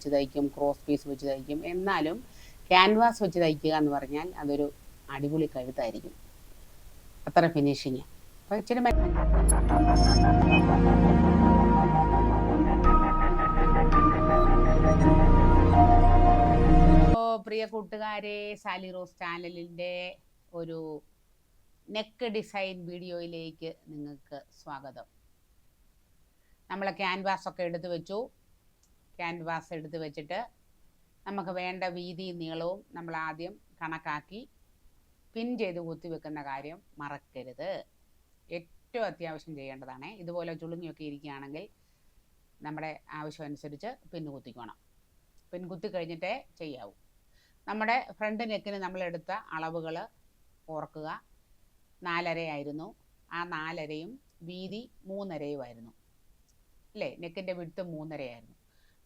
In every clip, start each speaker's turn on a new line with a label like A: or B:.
A: വെച്ച് തയ്ക്കും cross piece വെച്ച് തയ്ക്കും എന്നാലും ക്യാൻവാസ് വെച്ച് തയ്ക്കുക എന്ന് പറഞ്ഞാൽ അതൊരു അടിപൊളി കഴുത്തായിരിക്കും. അത്ര ഫിനിഷിങ് അപ്പോൾ ഇച്ചിരി പ്രിയ കൂട്ടുകാരെ സാലി റോസ് ചാനലിന്റെ ഒരു നെക്ക് ഡിസൈൻ വീഡിയോയിലേക്ക് നിങ്ങൾക്ക് സ്വാഗതം. നമ്മൾ ക്യാൻവാസ് ഒക്കെ എടുത്തു വെച്ചു. ക്യാൻവാസ് എടുത്ത് വെച്ചിട്ട് നമുക്ക് വേണ്ട വീതിയും നീളവും നമ്മൾ ആദ്യം കണക്കാക്കി പിൻ ചെയ്ത് കുത്തി വെക്കുന്ന കാര്യം മറക്കരുത്. ഏറ്റവും അത്യാവശ്യം ചെയ്യേണ്ടതാണ്. ഇതുപോലെ ചുളുങ്ങിയൊക്കെ ഇരിക്കുകയാണെങ്കിൽ നമ്മുടെ ആവശ്യം അനുസരിച്ച് പിൻ കുത്തിക്കണം. പിൻ കുത്തി കഴിഞ്ഞിട്ടേ ചെയ്യാവൂ. നമ്മുടെ ഫ്രണ്ട് നെക്കിന് നമ്മളെടുത്ത അളവുകൾ ഓർക്കുക. നാലരയായിരുന്നു. ആ നാലരയും വീതി മൂന്നരയുമായിരുന്നു. അല്ലേ? നെക്കിന്റെ വിടുത്ത് മൂന്നരയായിരുന്നു.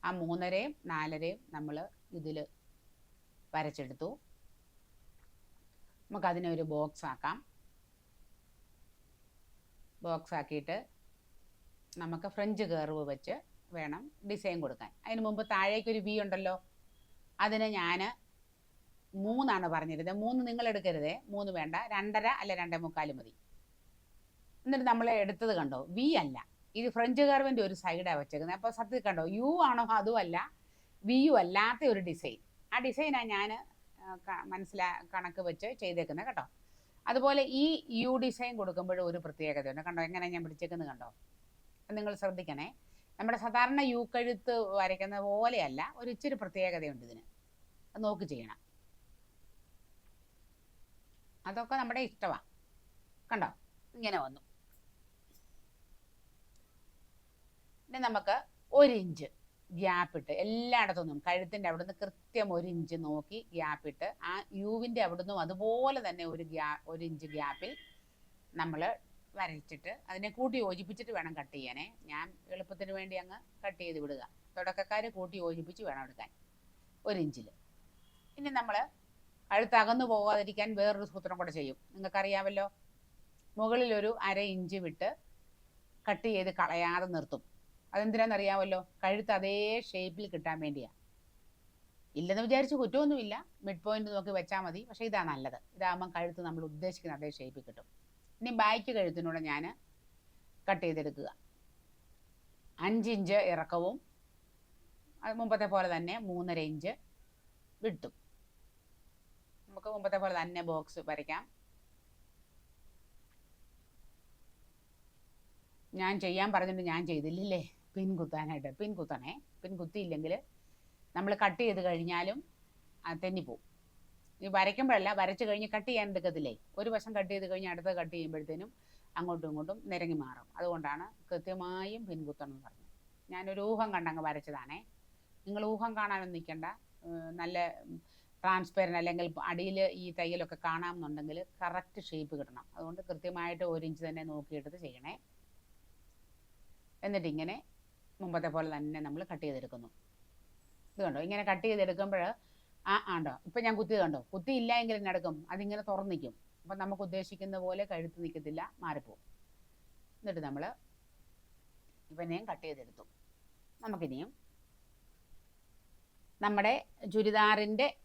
A: ആ മൂന്നരയും നാലരയും നമ്മൾ ഇതിൽ വരച്ചെടുത്തു. നമുക്കതിനെ ഒരു ബോക്സ് ആക്കാം. ബോക്സ് ആക്കിയിട്ട് നമുക്ക് ഫ്രഞ്ച് കർവ് വെച്ച് വേണം ഡിസൈൻ കൊടുക്കാൻ. അതിന് മുമ്പ് താഴേക്കൊരു വി ഉണ്ടല്ലോ. അതിനെ ഞാൻ മൂന്നാണ് പറഞ്ഞിരുന്നത് മൂന്ന് നിങ്ങൾ എടുക്കരുതേ. മൂന്ന് വേണ്ട. രണ്ടര അല്ല രണ്ടേ മുക്കാൽ മതി. എന്നിട്ട് നമ്മൾ എടുത്തത് കണ്ടോ? വി അല്ല. ഇത് ഫ്രഞ്ച് കർവിന്റെ ഒരു സൈഡാണ് വെച്ചേക്കുന്നത് അപ്പോൾ സത്യത്തിൽ കണ്ടോ യു ആണോ അതുമല്ല വി യു അല്ലാത്ത ഒരു ഡിസൈൻ ആ ഡിസൈനാണ് ഞാൻ മനസ്സിലാ കണക്ക് വെച്ച് ചെയ്തേക്കുന്നത് കേട്ടോ. അതുപോലെ ഈ യു ഡിസൈൻ കൊടുക്കുമ്പോഴും ഒരു പ്രത്യേകതയുണ്ട്. കണ്ടോ എങ്ങനെ ഞാൻ പിടിച്ചേക്കുന്നത് കണ്ടോ? നിങ്ങൾ ശ്രദ്ധിക്കണേ. നമ്മുടെ സാധാരണ യു കഴുത്ത് വരയ്ക്കുന്ന പോലെയല്ല ഒരു ഇച്ചിരി പ്രത്യേകതയുണ്ട് ഇതിന്. അത് നോക്ക് ചെയ്യണം. അതൊക്കെ നമ്മുടെ ഇഷ്ടമാണ് കണ്ടോ? ഇങ്ങനെ വന്നു. ഇനി നമുക്ക് ഒരു ഇഞ്ച് ഗ്യാപ്പ് ഇട്ട് എല്ലായിടത്തുനിന്നും കഴുത്തിന്റെ അവിടുന്ന് കൃത്യം ഒരു ഇഞ്ച് നോക്കി ഗ്യാപ്പ് ഇട്ട് ആ യുവിന്റെ അവിടുന്നും അതുപോലെ തന്നെ ഒരു ഗ്യാ ഒരു ഇഞ്ച് ഗ്യാപ്പിൽ നമ്മൾ വരച്ചിട്ട് അതിനെ കൂട്ടി യോജിപ്പിച്ചിട്ട് വേണം കട്ട് ചെയ്യാനേ. ഞാൻ എളുപ്പത്തിന് വേണ്ടി അങ്ങ് കട്ട് ചെയ്ത് വിടുക. തുടക്കക്കാർ കൂട്ടി യോജിപ്പിച്ച് വേണം എടുക്കാൻ. ഒരു ഇഞ്ചിൽ ഇനി നമ്മൾ കഴുത്ത് അകന്നു പോകാതിരിക്കാൻ വേറൊരു സൂത്രം കൂടെ ചെയ്യും. നിങ്ങൾക്കറിയാമല്ലോ? മുകളിലൊരു അര ഇഞ്ച് വിട്ട് കട്ട് ചെയ്ത് കളയാതെ നിർത്തും. അതെന്തിനാണെന്നറിയാമല്ലോ കഴുത്ത് അതേ ഷേപ്പിൽ കിട്ടാൻ വേണ്ടിയാണ് ഇല്ലെന്ന് വിചാരിച്ച് കുറ്റമൊന്നുമില്ല. മിഡ് പോയിന്റ് നോക്കി വെച്ചാൽ മതി. പക്ഷേ ഇതാണ് നല്ലത്. ഇതാകുമ്പം കഴുത്ത് നമ്മൾ ഉദ്ദേശിക്കുന്ന അതേ ഷേപ്പിൽ കിട്ടും. ഇനി ബാക്ക് കഴുത്തിനൂടെ ഞാൻ കട്ട് ചെയ്തെടുക്കുക. അഞ്ചിഞ്ച് ഇറക്കവും മുമ്പത്തെ പോലെ തന്നെ മൂന്നര ഇഞ്ച് വിട്ടും. നമുക്ക് മുമ്പത്തെ പോലെ തന്നെ ബോക്സ് വരയ്ക്കാം. ഞാൻ ചെയ്യാൻ പറഞ്ഞിട്ട് ഞാൻ ചെയ്തില്ലല്ലേ? പിൻ കുത്താനായിട്ട് പിൻ കുത്തണേ പിൻ കുത്തിയില്ലെങ്കിൽ നമ്മൾ കട്ട് ചെയ്ത് കഴിഞ്ഞാലും തെന്നിപ്പോവും ഈ വരയ്ക്കുമ്പോഴല്ല വരച്ച് കഴിഞ്ഞ് കട്ട് ചെയ്യാൻ എടുക്കത്തില്ലേ? ഒരു വശം കട്ട് ചെയ്ത് കഴിഞ്ഞ് അടുത്ത കട്ട് ചെയ്യുമ്പോഴത്തേനും അങ്ങോട്ടും ഇങ്ങോട്ടും നിരങ്ങി മാറും. അതുകൊണ്ടാണ് കൃത്യമായും പിൻകുത്തണം എന്ന് പറഞ്ഞത്. ഞാനൊരു ഊഹം കണ്ടങ്ങ് വരച്ചതാണേ. നിങ്ങൾ ഊഹം കാണാനൊന്നും നിൽക്കണ്ട നല്ല ട്രാൻസ്പെറന്റ് അല്ലെങ്കിൽ അടിയിൽ ഈ തയ്യലൊക്കെ കാണാമെന്നുണ്ടെങ്കിൽ കറക്റ്റ് ഷേപ്പ് കിട്ടണം. അതുകൊണ്ട് കൃത്യമായിട്ട് ഒരു ഇഞ്ച് തന്നെ നോക്കിയിട്ട് ചെയ്യണേ. എന്നിട്ട് ഇങ്ങനെ മുമ്പത്തെ പോലെ തന്നെ നമ്മൾ കട്ട് ചെയ്തെടുക്കുന്നു. ഇത് കണ്ടോ? ഇങ്ങനെ കട്ട് ചെയ്തെടുക്കുമ്പോൾ ആ ആണ്ടോ ഇപ്പം ഞാൻ കുത്തി കണ്ടോ? കുത്തി ഇല്ല എങ്കിൽ നടക്കും അതിങ്ങനെ തുറന്ന് നിൽക്കും. അപ്പം നമുക്ക് ഉദ്ദേശിക്കുന്ന പോലെ കഴുത്ത് നിൽക്കത്തില്ല മാറിപ്പോവും. എന്നിട്ട് നമ്മൾ ഇവനെയും കട്ട് ചെയ്തെടുത്തു. നമുക്കിനിയും നമ്മുടെ ചുരിദാറിന്റെ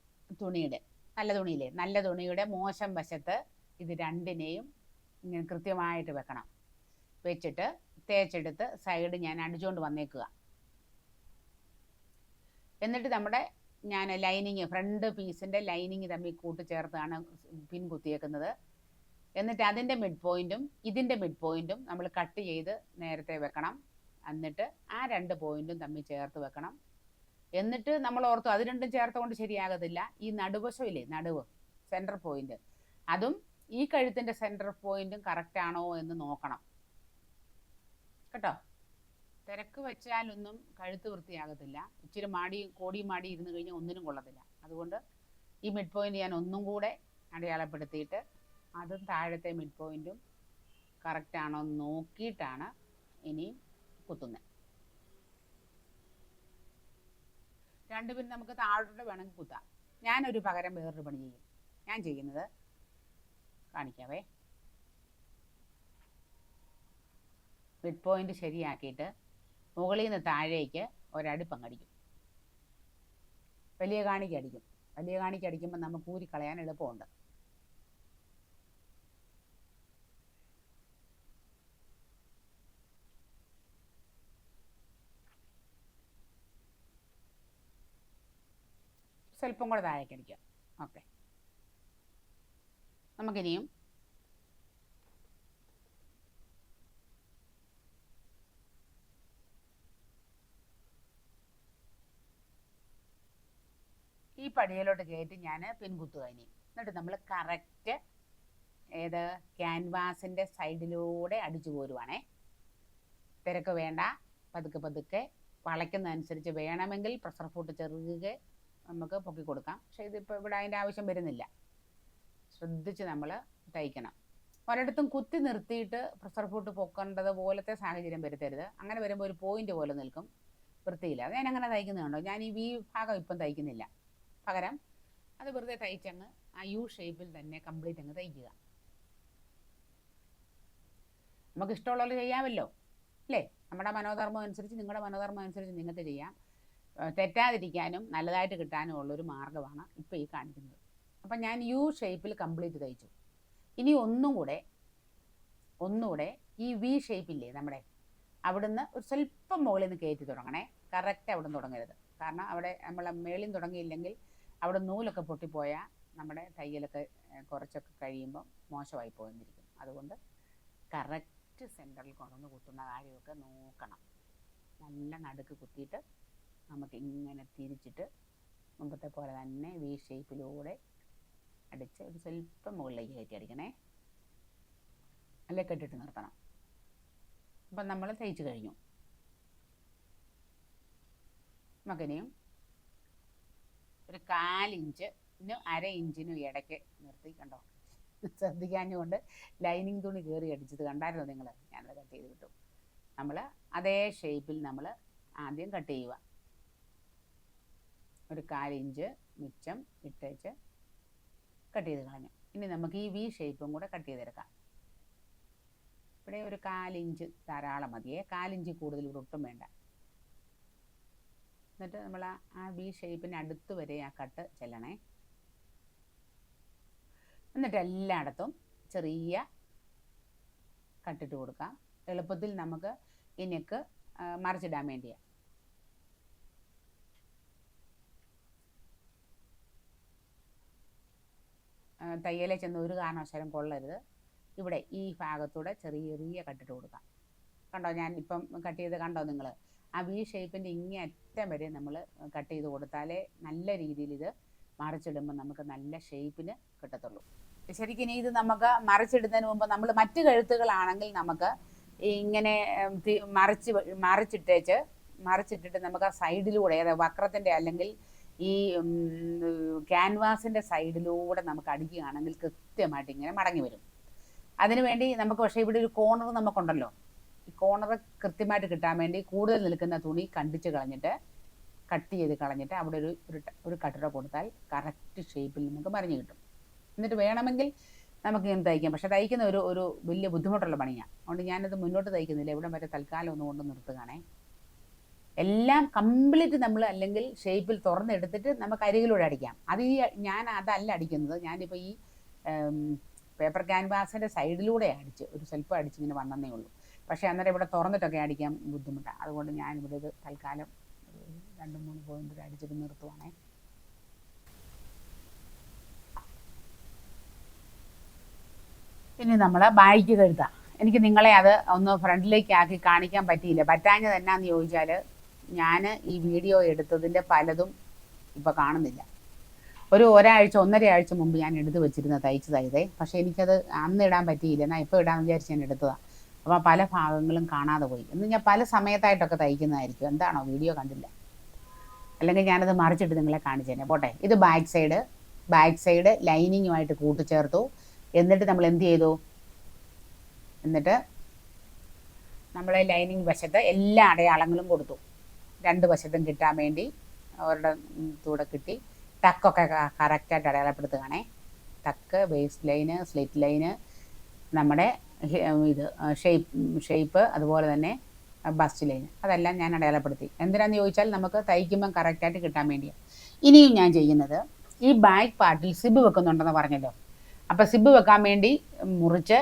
A: തുണിയുടെ നല്ല തുണിയില്ലേ? നല്ല തുണിയുടെ മോശം വശത്ത് ഇത് രണ്ടിനെയും ഇങ്ങനെ കൃത്യമായിട്ട് വെക്കണം. വെച്ചിട്ട് തേച്ചെടുത്ത് സൈഡ് ഞാൻ അടിച്ചുകൊണ്ട് വന്നേക്കുക. എന്നിട്ട് നമ്മുടെ ഞാൻ ലൈനിങ് ഫ്രണ്ട് പീസിന്റെ ലൈനിങ് തമ്മിൽ കൂട്ടിച്ചേർത്താണ് പിൻ കുത്തിയേക്കുന്നത് എന്നിട്ട് അതിന്റെ മിഡ് പോയിന്റും ഇതിന്റെ മിഡ് പോയിന്റും നമ്മൾ കട്ട് ചെയ്ത് നേരത്തെ വെക്കണം. എന്നിട്ട് ആ രണ്ട് പോയിന്റും തമ്മിൽ ചേർത്ത് വെക്കണം. എന്നിട്ട് നമ്മൾ ഓർത്തു അത് രണ്ടും ചേർത്തുകൊണ്ട് ശരിയാകത്തില്ല. ഈ നടുവശമില്ലേ നടുവ് സെന്റർ പോയിന്റ് അതും ഈ കഴുത്തിന്റെ സെന്റർ പോയിന്റും കറക്റ്റ് ആണോ എന്ന് നോക്കണം. കേട്ടോ? തിരക്ക് വെച്ചാലൊന്നും കഴുത്ത് വൃത്തിയാകത്തില്ല. ഇച്ചിരി മാടി കോടി മാടി ഇരുന്ന് കഴിഞ്ഞാൽ ഒന്നിനും കൊള്ളത്തില്ല. അതുകൊണ്ട് ഈ മിഡ് പോയിന്റ് ഞാൻ ഒന്നും കൂടെ അടയാളപ്പെടുത്തിയിട്ട് അതും താഴത്തെ മിഡ് പോയിന്റും കറക്റ്റ് ആണോ എന്ന് നോക്കിയിട്ടാണ് ഇനി കുത്തുന്നത് രണ്ട് പിന്നെ നമുക്ക് താഴോട്ട് വേണമെങ്കിൽ കുത്താം. ഞാനൊരു പകരം വേറൊരു പണി ചെയ്യും. ഞാൻ ചെയ്യുന്നത് കാണിക്കാവേ. മിഡ് പോയിന്റ് ശരിയാക്കിയിട്ട് മുകളിൽ നിന്ന് താഴേക്ക് ഒരടുപ്പം കടിക്കും വലിയ കാണിക്ക് അടിക്കും. വലിയ കാണിക്ക് അടിക്കുമ്പോൾ നമുക്ക് ഊരി കളയാൻ എളുപ്പമുണ്ട്. സ്വല്പം കൂടെ താഴേക്ക് അടിക്കാം. ഓക്കെ. നമുക്കിനിയും ഈ പടിയിലോട്ട് കയറ്റി ഞാൻ പിൻകുത്തുക ഇനി എന്നിട്ട് നമ്മൾ കറക്റ്റ് ഏത് ക്യാൻവാസിന്റെ സൈഡിലൂടെ അടിച്ചു പോരുവാണേ തിരക്ക് വേണ്ട. പതുക്കെ പതുക്കെ വളയ്ക്കുന്നതനുസരിച്ച് വേണമെങ്കിൽ പ്രഷർ ഫോട്ട് ചെറുകെ നമുക്ക് പൊക്കി കൊടുക്കാം. പക്ഷേ ഇതിപ്പോൾ ഇവിടെ അതിന്റെ ആവശ്യം വരുന്നില്ല. ശ്രദ്ധിച്ച് നമ്മൾ തയ്ക്കണം. ഒരിടത്തും കുത്തി നിർത്തിയിട്ട് പ്രഷർ ഫോട്ട് പൊക്കേണ്ടത് പോലത്തെ സാഹചര്യം വരുത്തരുത്. അങ്ങനെ വരുമ്പോൾ ഒരു പോയിന്റ് പോലെ നിൽക്കും. വൃത്തിയില്ല. അത് ഞാൻ അങ്ങനെ തയ്ക്കുന്നുണ്ടോ ഞാൻ ഈ വി ഭാഗം ഇപ്പം തയ്ക്കുന്നില്ല. പകരം അത് വെറുതെ തയ്ച്ചങ്ങ് ആ യു ഷേപ്പിൽ തന്നെ കംപ്ലീറ്റ് അങ്ങ് തയ്ക്കുക. നമുക്ക് ഇഷ്ടമുള്ളത് ചെയ്യാമല്ലോ അല്ലേ? നമ്മുടെ മനോധർമ്മം അനുസരിച്ച് നിങ്ങളുടെ മനോധർമ്മം അനുസരിച്ച് നിങ്ങൾക്ക് ചെയ്യാം. തെറ്റാതിരിക്കാനും നല്ലതായിട്ട് കിട്ടാനും ഉള്ളൊരു മാർഗമാണ് ഇപ്പോൾ ഈ കാണിക്കുന്നത്. അപ്പം ഞാൻ യു ഷേപ്പിൽ കംപ്ലീറ്റ് തയ്ച്ചു. ഇനി ഒന്നും കൂടെ ഒന്നുകൂടെ ഈ വി ഷേപ്പില്ലേ നമ്മുടെ അവിടുന്ന് ഒരു സ്വല്പം മുകളിൽ നിന്ന് കയറ്റി തുടങ്ങണേ. കറക്റ്റ് അവിടെ നിന്ന് തുടങ്ങരുത്. കാരണം അവിടെ നമ്മൾ മേളിൽ തുടങ്ങിയില്ലെങ്കിൽ അവിടെ നൂലൊക്കെ പൊട്ടിപ്പോയാൽ നമ്മുടെ തയ്യലൊക്കെ കുറച്ചൊക്കെ കഴിയുമ്പം മോശമായി പോയിരിക്കും അതുകൊണ്ട് കറക്റ്റ് സെന്ററിൽ കൊണ്ടുവന്ന് കുത്തുന്ന കാര്യമൊക്കെ നോക്കണം. നല്ല നടുക്ക് കുത്തിയിട്ട് നമുക്ക് ഇങ്ങനെ തിരിച്ചിട്ട് മുമ്പത്തെ പോലെ തന്നെ വി ഷേപ്പിലൂടെ അടിച്ച് ഒരു സ്വല്പം മുകളിലേക്ക് കയറ്റി അടിക്കണേ. അല്ലെ? കെട്ടിട്ട് നിർത്തണം. അപ്പം നമ്മൾ തയ്ച്ച് കഴിഞ്ഞു. നമുക്കിനിയും ഒരു കാലിഞ്ചിനും അര ഇഞ്ചിനും ഇടയ്ക്ക് നിർത്തി കണ്ടോ? ശ്രദ്ധിക്കാഞ്ഞുകൊണ്ട് ലൈനിങ് തുണി കയറി അടിച്ചത് കണ്ടായിരുന്നു നിങ്ങൾ ഞാനത് കട്ട് ചെയ്ത് വിട്ടു. നമ്മൾ അതേ ഷേപ്പിൽ നമ്മൾ ആദ്യം കട്ട് ചെയ്യുക. ഒരു കാലിഞ്ച് മിച്ചം ഇട്ടേച്ച് കട്ട് ചെയ്ത് കളഞ്ഞു. ഇനി നമുക്ക് ഈ വി ഷേപ്പും കൂടെ കട്ട് ചെയ്തെടുക്കാം. ഇവിടെ ഒരു കാലിഞ്ച് ധാരാളം മതിയേ കാലിഞ്ച് കൂടുതൽ ഇവിടെ ഒട്ടും വേണ്ട. എന്നിട്ട് നമ്മൾ ആ- ആ വി ഷേപ്പിന് അടുത്ത് വരെ ആ കട്ട് ചെല്ലണേ. എന്നിട്ട് എല്ലായിടത്തും ചെറിയ കട്ടിട്ട് കൊടുക്കാം. എളുപ്പത്തിൽ നമുക്ക് ഈ നെക്ക് മറിച്ചിടാൻ വേണ്ടിയാണ് തയ്യലെ ചെന്ന് ഒരു കാരണവശാലും കൊള്ളരുത്. ഇവിടെ ഈ ഭാഗത്തൂടെ ചെറിയ ചെറിയ കട്ടിട്ട് കൊടുക്കാം. കണ്ടോ? ഞാൻ ഇപ്പം കട്ട് ചെയ്ത് കണ്ടോ നിങ്ങൾ ആ വി ഷേപ്പിന്റെ ഇങ്ങേ അറ്റം വരെ നമ്മൾ കട്ട് ചെയ്ത് കൊടുത്താലേ നല്ല രീതിയിൽ ഇത് മറിച്ചിടുമ്പോൾ നമുക്ക് നല്ല ഷേപ്പിന് കിട്ടത്തുള്ളൂ. ശരിക്കും ഇനി ഇത് നമുക്ക് മറിച്ചിടുന്നതിന് മുമ്പ് നമ്മൾ മറ്റു കഴുത്തുകളാണെങ്കിൽ നമുക്ക് ഇങ്ങനെ മറിച്ച് മറിച്ചിട്ടേച്ച് മറിച്ചിട്ടിട്ട് നമുക്ക് ആ സൈഡിലൂടെ അതായത് വക്രത്തിന്റെ അല്ലെങ്കിൽ ഈ ക്യാൻവാസിന്റെ സൈഡിലൂടെ നമുക്ക് അടിക്കുകയാണെങ്കിൽ കൃത്യമായിട്ട് ഇങ്ങനെ മടങ്ങി വരും. അതിനുവേണ്ടി നമുക്ക് പക്ഷേ ഇവിടെ ഒരു കോർണർ നമുക്കുണ്ടല്ലോ. ഈ കോർണർ കൃത്യമായിട്ട് കിട്ടാൻ വേണ്ടി കൂടുതൽ നിൽക്കുന്ന തുണി കണ്ടിച്ച് കളഞ്ഞിട്ട് കട്ട് ചെയ്ത് കളഞ്ഞിട്ട് അവിടെ ഒരു ഒരു കട്ടിട കൊടുത്താൽ കറക്റ്റ് ഷേപ്പിൽ നമുക്ക് മറിഞ്ഞ് കിട്ടും. എന്നിട്ട് വേണമെങ്കിൽ നമുക്ക് ഇങ്ങനെ തയ്ക്കാം. പക്ഷെ തയ്ക്കുന്ന ഒരു ഒരു വലിയ ബുദ്ധിമുട്ടുള്ള പണിയാണ് അതുകൊണ്ട് ഞാനത് മുന്നോട്ട് തയ്ക്കുന്നില്ല. ഇവിടെ വരെ തൽക്കാലം ഒന്ന് കൊണ്ട് നിർത്തുകയാണേ. എല്ലാം കംപ്ലീറ്റ് നമ്മൾ അല്ലെങ്കിൽ ഷേപ്പിൽ തുറന്നെടുത്തിട്ട് നമുക്ക് അരികിലൂടെ അടിക്കാം. അത് ഈ ഞാൻ അതല്ല അടിക്കുന്നത്. ഞാനിപ്പോൾ ഈ പേപ്പർ ക്യാൻവാസിന്റെ സൈഡിലൂടെ അടിച്ച് ഒരു സ്വല്പം അടിച്ചിങ്ങനെ വന്നതേ ഉള്ളൂ. പക്ഷേ അന്നേരം ഇവിടെ തുറന്നിട്ടൊക്കെ അടിക്കാൻ ബുദ്ധിമുട്ടാണ് അതുകൊണ്ട് ഞാൻ ഇവിടെ ഇത് തൽക്കാലം രണ്ടും മൂന്ന് പോയിന്റ് അടിച്ചിട്ട് നിർത്തുവാണേ. ഇനി നമ്മൾ ബായിക്ക് കഴുതാം എനിക്ക് നിങ്ങളെ അത് ഒന്ന് ഫ്രണ്ടിലേക്ക് ആക്കി കാണിക്കാൻ പറ്റിയില്ല. പറ്റാഞ്ഞത് എന്നാന്ന് ചോദിച്ചാൽ ഞാൻ ഈ വീഡിയോ എടുത്തതിന്റെ പലതും ഇപ്പോൾ കാണുന്നില്ല. ഒരു ഒരാഴ്ച ഒന്നര ആഴ്ച മുമ്പ് ഞാൻ എടുത്തു വെച്ചിരുന്ന തയ്ച്ച് തയ്തേ പക്ഷേ എനിക്കത് അന്ന് ഇടാൻ പറ്റിയില്ല. എന്നാൽ ഇപ്പോൾ ഇടാൻ വിചാരിച്ച് ഞാൻ എടുത്തതാണ് അപ്പോൾ പല ഭാഗങ്ങളും കാണാതെ പോയി. എന്ന് ഞാൻ പല സമയത്തായിട്ടൊക്കെ തയ്ക്കുന്നതായിരിക്കും. എന്താണോ വീഡിയോ കണ്ടില്ല. അല്ലെങ്കിൽ ഞാനത് മറിച്ചിട്ട് നിങ്ങളെ കാണിച്ചു തന്നെ പോട്ടെ. ഇത് ബാക്ക് സൈഡ് ബാക്ക് സൈഡ് ലൈനിങ്ങുമായിട്ട് കൂട്ടിച്ചേർത്തു. എന്നിട്ട് നമ്മൾ എന്ത് ചെയ്തു? എന്നിട്ട് നമ്മൾ ലൈനിങ് വശത്ത് എല്ലാ അടയാളങ്ങളും കൊടുത്തു. രണ്ട് വശത്തും കിട്ടാൻ വേണ്ടി അവരുടെ കൂടെ കിട്ടി. ടക്കൊക്കെ കറക്റ്റായിട്ട് അടയാളപ്പെടുത്തുകയാണേ. Tuck waist line slit line നമ്മുടെ ഇത് ഷേപ്പ് ഷേപ്പ് അതുപോലെ തന്നെ ബസ്റ്റ് ലൈൻ അതെല്ലാം ഞാൻ അടയാളപ്പെടുത്തി. എന്തിനാന്ന് ചോദിച്ചാൽ നമുക്ക് തയ്ക്കുമ്പം കറക്റ്റായിട്ട് കിട്ടാൻ വേണ്ടിയാണ് ഇനിയും ഞാൻ ചെയ്യുന്നത് ഈ ബാക്ക് പാർട്ടിൽ സിബ് വെക്കുന്നുണ്ടെന്ന് പറഞ്ഞല്ലോ. അപ്പോൾ സിബ് വെക്കാൻ വേണ്ടി മുറിച്ച്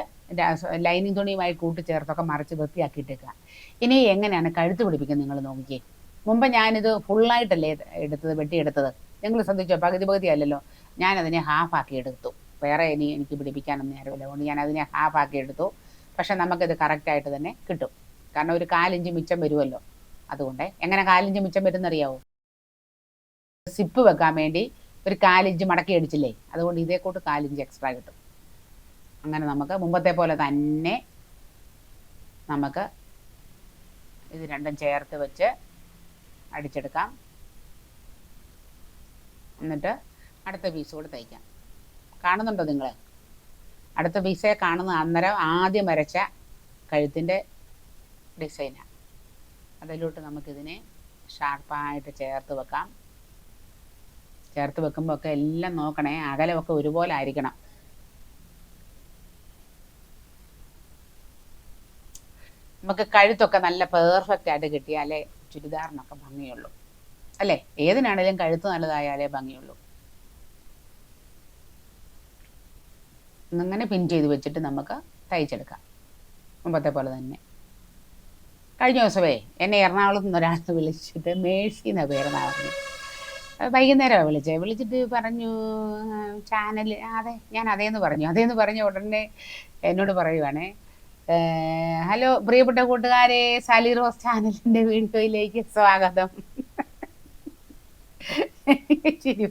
A: ലൈനിങ് തുണിയുമായി കൂട്ടിച്ചേർത്തൊക്കെ മറിച്ച് വൃത്തിയാക്കിയിട്ടേക്കുക. ഇനി എങ്ങനെയാണ് കഴുത്ത് പിടിപ്പിക്കുന്നത് നിങ്ങൾ നോക്കിക്കേ. മുമ്പ് ഞാനിത് ഫുള്ളായിട്ടല്ലേ എടുത്തത് വെട്ടിയെടുത്തത്. നിങ്ങൾ ശ്രദ്ധിച്ചോ? പകുതി പകുതി അല്ലല്ലോ. ഞാനതിനെ ഹാഫാക്കി എടുത്തു. വേറെ ഇനി എനിക്ക് പിടിപ്പിക്കാനൊന്നും നേരമില്ല. അതുകൊണ്ട് ഞാൻ അതിനെ ഹാഫ് ആക്കി എടുത്തു. പക്ഷെ നമുക്കിത് കറക്റ്റായിട്ട് തന്നെ കിട്ടും. കാരണം ഒരു കാലിഞ്ച് മിച്ചം വരുമല്ലോ. അതുകൊണ്ട് എങ്ങനെ കാലിഞ്ച് മിച്ചം വരുന്നറിയാവോ സിപ്പ് വെക്കാൻ വേണ്ടി ഒരു കാലിഞ്ച് മടക്കി അടിച്ചില്ലേ? അതുകൊണ്ട് ഇതേ കൂട്ട് കാലിഞ്ച് എക്സ്ട്രാ കിട്ടും. അങ്ങനെ നമുക്ക് മുമ്പത്തെ പോലെ തന്നെ നമുക്ക് ഇത് രണ്ടും ചേർത്ത് വെച്ച് അടിച്ചെടുക്കാം. എന്നിട്ട് അടുത്ത പീസ് കൂടെ തയ്ക്കാം. കാണുന്നുണ്ടോ നിങ്ങൾ അടുത്ത പീസേ കാണുന്ന അന്നേരം ആദ്യം വരച്ച കഴുത്തിന്റെ ഡിസൈനാണ് അതിലോട്ട് നമുക്കിതിനെ ഷാർപ്പായിട്ട് ചേർത്ത് വെക്കാം. ചേർത്ത് വെക്കുമ്പോൾ ഒക്കെ എല്ലാം നോക്കണേ അകലമൊക്കെ ഒരുപോലെ ആയിരിക്കണം. നമുക്ക് കഴുത്തൊക്കെ നല്ല പെർഫെക്റ്റ് ആയിട്ട് കിട്ടിയാലേ ചുരിദാറിനൊക്കെ ഭംഗിയുള്ളൂ. അല്ലേ? ഏതിനാണേലും കഴുത്ത് നല്ലതായാലേ ഭംഗിയുള്ളൂ. അങ്ങനെ പിൻ ചെയ്ത് വെച്ചിട്ട് നമുക്ക് തയ്ച്ചെടുക്കാം. മുമ്പത്തെ പോലെ തന്നെ. കഴിഞ്ഞ ദിവസമേ എന്നെ എറണാകുളത്ത് നിന്ന് ഒരാൾ വിളിച്ചിട്ട് മേഴ്സി എന്ന പേരെന്നാ പറഞ്ഞു വൈകുന്നേരമാണ് വിളിച്ചത് വിളിച്ചിട്ട് പറഞ്ഞു ചാനൽ അതെ ഞാൻ അതേന്ന് പറഞ്ഞു. അതേന്ന് പറഞ്ഞ ഉടനെ എന്നോട് പറയുവാണേ ഹലോ പ്രിയപ്പെട്ട കൂട്ടുകാരെ സാലി റോസ് ചാനലിന്റെ വീഡിയോയിലേക്ക് സ്വാഗതം. ശരി.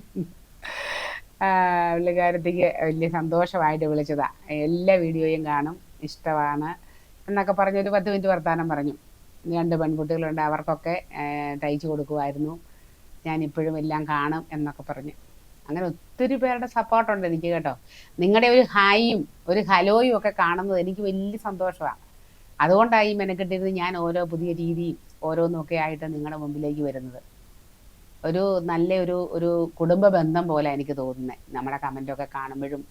A: പുള്ളിക്കാരത്തേക്ക് വലിയ സന്തോഷമായിട്ട് വിളിച്ചതാ. എല്ലാ വീഡിയോയും കാണും ഇഷ്ടമാണ് എന്നൊക്കെ പറഞ്ഞ് ഒരു പത്ത് മിനിറ്റ് വർത്താനം പറഞ്ഞു. രണ്ട് പെൺകുട്ടികളുണ്ട് അവർക്കൊക്കെ തയ്ച്ചു കൊടുക്കുമായിരുന്നു. ഞാനിപ്പോഴും എല്ലാം കാണും എന്നൊക്കെ പറഞ്ഞു. അങ്ങനെ ഒത്തിരി പേരുടെ സപ്പോർട്ടുണ്ട് എനിക്ക് കേട്ടോ. നിങ്ങളുടെ ഒരു ഹായും ഒരു ഹലോയും ഒക്കെ കാണുന്നത് എനിക്ക് വലിയ സന്തോഷമാണ് അതുകൊണ്ടാണ് ഈ മെനക്കെട്ടിരുന്ന് ഞാൻ ഓരോ പുതിയ രീതിയും ഓരോന്നൊക്കെ ആയിട്ട് നിങ്ങളുടെ മുമ്പിലേക്ക് വരുന്നത്. ഒരു നല്ല ഒരു ഒരു കുടുംബ ബന്ധം പോലെ എനിക്ക് തോന്നുന്നത് നമ്മുടെ കമന്റൊക്കെ കാണുമ്പോഴും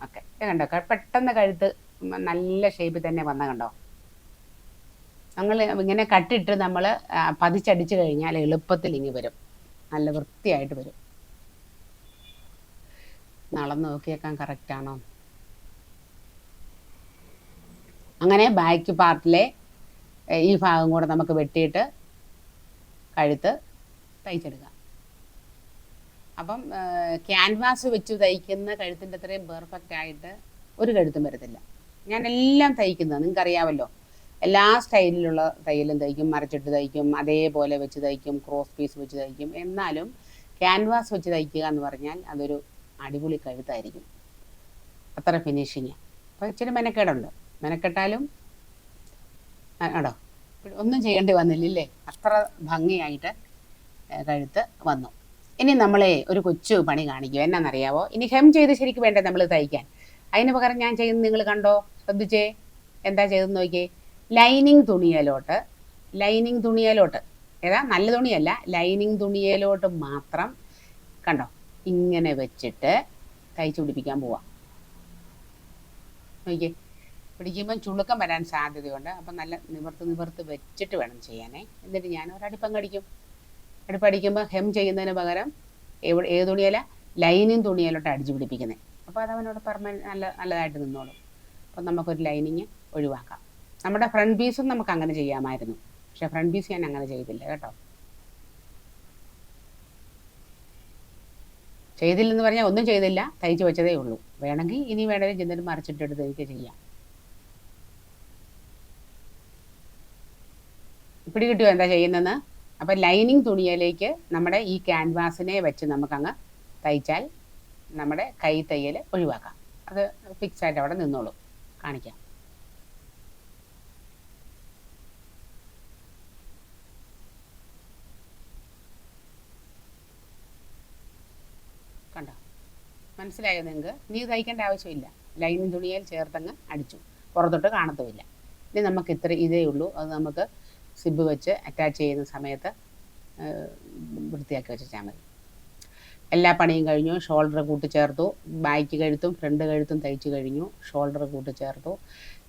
A: ഒക്കെ. കണ്ടോ? പെട്ടെന്ന് കഴുത്ത് നല്ല ഷേപ്പിൽ തന്നെ വന്ന കണ്ടോ? നമ്മൾ ഇങ്ങനെ കട്ടിട്ട് നമ്മൾ പതിച്ചടിച്ച് കഴിഞ്ഞാൽ എളുപ്പത്തിൽ ഇങ്ങി വരും. നല്ല വൃത്തിയായിട്ട് വരും. നടന്ന് നോക്കിയേക്കാൻ കറക്റ്റാണോ അങ്ങനെ ബാക്ക് പാർട്ടിലെ ഈ ഭാഗം കൂടെ നമുക്ക് വെട്ടിയിട്ട് കഴുത്ത് തയ്ച്ചെടുക്കാം അപ്പം ക്യാൻവാസ് വെച്ച് തയ്ക്കുന്ന കഴുത്തിന്റെ അത്രയും പെർഫെക്റ്റ് ആയിട്ട് ഒരു കഴുത്തും വരത്തില്ല. ഞാൻ എല്ലാം തയ്ക്കുന്നത്. നിങ്ങൾക്ക് അറിയാമല്ലോ എല്ലാ സ്റ്റൈലിലുള്ള തയ്യലും തയ്ക്കും മറിച്ചിട്ട് തയ്ക്കും അതേപോലെ വെച്ച് തയ്ക്കും ക്രോസ് പീസ് വെച്ച് തയ്ക്കും. എന്നാലും ക്യാൻവാസ് വെച്ച് തയ്ക്കുക എന്ന് പറഞ്ഞാൽ അതൊരു അടിപൊളി കഴുത്തായിരിക്കും. അത്ര ഫിനിഷിങ് അപ്പോൾ ഇച്ചിരി മെനക്കേടുണ്ട്. മെനക്കെട്ടാലും ആടോ ഒന്നും ചെയ്യേണ്ടി വന്നില്ലല്ലേ? അത്ര ഭംഗിയായിട്ട് കഴുത്ത് വന്നു. ഇനി നമ്മളെ ഒരു കൊച്ചു പണി കാണിക്കും. എന്നാണെന്നറിയാവോ ഇനി ഹെം ചെയ്ത് ശരിക്കും വേണ്ടേ നമ്മൾ തയ്ക്കാൻ? അതിന് പകരം ഞാൻ ചെയ്യുന്നത് നിങ്ങൾ കണ്ടോ? ശ്രദ്ധിച്ചേ. എന്താ ചെയ്തെന്ന് നോക്കിയേ. ലൈനിങ് തുണിയലോട്ട് ലൈനിങ് തുണിയലോട്ട്. ഏതാ? നല്ല തുണിയല്ല. ലൈനിങ് തുണിയലോട്ട് മാത്രം കണ്ടോ? ഇങ്ങനെ വെച്ചിട്ട് തയ്ച്ചു പിടിപ്പിക്കാൻ പോവാം. നോക്കിയേ. പിടിക്കുമ്പം ചുളുക്കം വരാൻ സാധ്യതയുണ്ട്. അപ്പം നല്ല നിവർത്ത് നിവർത്ത് വെച്ചിട്ട് വേണം ചെയ്യാനേ. എന്നിട്ട് ഞാൻ ഒരടിപ്പം കടിക്കും അടുപ്പടിക്കുമ്പോൾ ഹെം ചെയ്യുന്നതിന് പകരം എവിടെ ഏത് തുണിയല്ല ലൈനിങ് തുണിയിലോട്ട് അടിച്ചു പിടിപ്പിക്കുന്നത് അപ്പോൾ അത് അവനോട് പെർമനന്റ് നല്ല നല്ലതായിട്ട് നിന്നോളും. അപ്പം നമുക്കൊരു ലൈനിങ് ഒഴിവാക്കാം. നമ്മുടെ ഫ്രണ്ട് പീസും നമുക്ക് അങ്ങനെ ചെയ്യാമായിരുന്നു. പക്ഷേ ഫ്രണ്ട് പീസ് ഞാൻ അങ്ങനെ ചെയ്തില്ല കേട്ടോ. ചെയ്തില്ലെന്ന് പറഞ്ഞാൽ ഒന്നും ചെയ്തില്ല തയ്ച്ചു വെച്ചതേ ഉള്ളൂ. വേണമെങ്കിൽ ഇനി വേണമെങ്കിൽ ചെന്നിട്ട് മറിച്ചിട്ടെടുത്ത് എനിക്ക് ചെയ്യാം. പിടി കിട്ടുമോ എന്താ ചെയ്യുന്നതെന്ന് അപ്പം ലൈനിങ് തുണിയിലേക്ക് നമ്മുടെ ഈ ക്യാൻവാസിനെ വെച്ച് നമുക്കങ്ങ് തയ്ച്ചാൽ നമ്മുടെ കൈ തയ്യൽ ഒഴിവാക്കാം. അത് ഫിക്സ് ആയിട്ട് അവിടെ നിന്നോളൂ. കാണിക്കാം. കണ്ടോ? മനസ്സിലായോ നിങ്ങൾക്ക്? നീ തയ്ക്കേണ്ട ആവശ്യമില്ല. ലൈനിങ് തുണിയിൽ ചേർത്തങ്ങ് അടിച്ചു. പുറത്തോട്ട് കാണത്തുമില്ല. ഇനി നമുക്ക് ഇത്ര ഇതേ ഉള്ളൂ. അത് നമുക്ക് സിബ് വെച്ച് അറ്റാച്ച് ചെയ്യുന്ന സമയത്ത് വൃത്തിയാക്കി വെച്ചാൽ മതി എല്ലാ പണിയും കഴിഞ്ഞു ഷോൾഡർ കൂട്ടിച്ചേർത്തു ബാക്ക് കഴുത്തും ഫ്രണ്ട് കഴുത്തും തയ്ച്ചു കഴിഞ്ഞു ഷോൾഡർ കൂട്ടിച്ചേർത്തു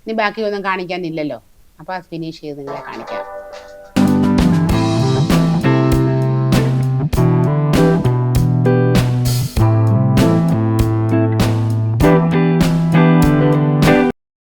A: ഇനി ബാക്കി ഒന്നും കാണിക്കാനില്ലല്ലോ അപ്പോൾ ഫിനിഷ് ചെയ്ത് നിങ്ങളെ കാണിക്കാം.